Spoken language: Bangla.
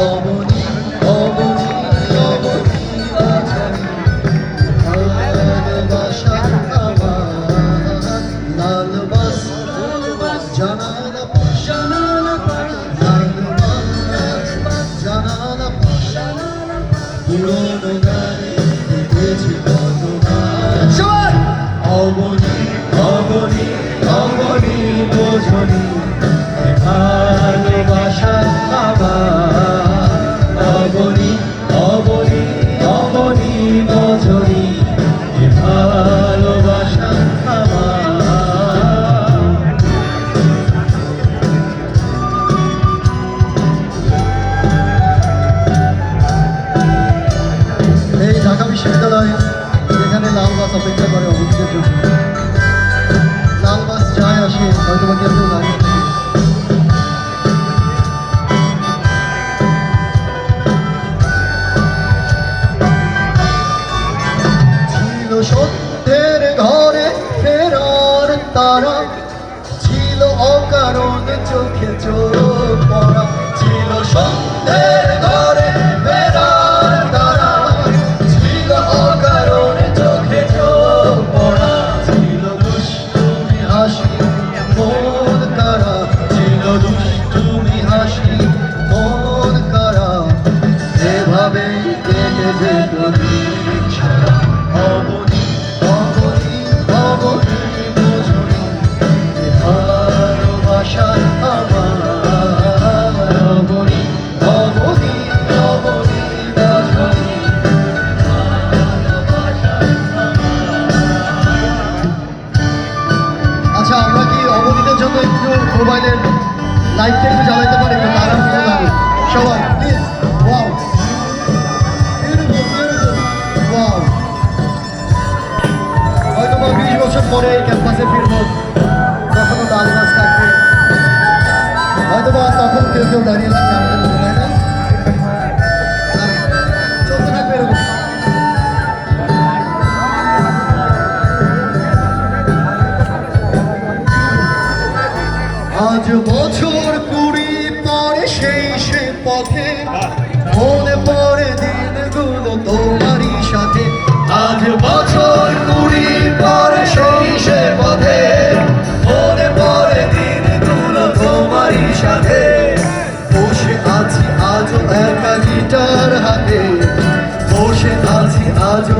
অবনি অবনি অবনি বাছাই বাস অপেক্ষা করে অবস্থিতের জন্য। লাল বাস যায় আসে, হয়তো বা কেউ কেউ দাঁড়িয়ে ছিল সত্যের ঘরে ফেরার চোখে চোখ পড়া। ছিল সত্যের আচ্ছা আমরা কি অবনীদের জন্য একটু মোবাইলের লাইটটা একটু জ্বালাইতে পারি? তারা পরে এই ক্যাম্পাসে ফিরবো। তখনও লাল গাছ থাকবে। হয়তো বা তখন কেউ কেউ দাঁড়িয়ে থাকবে আমাদের মনে না? আজ বছর কুড়ি পরে সেই সে পথে। মনে বসে আছি আজও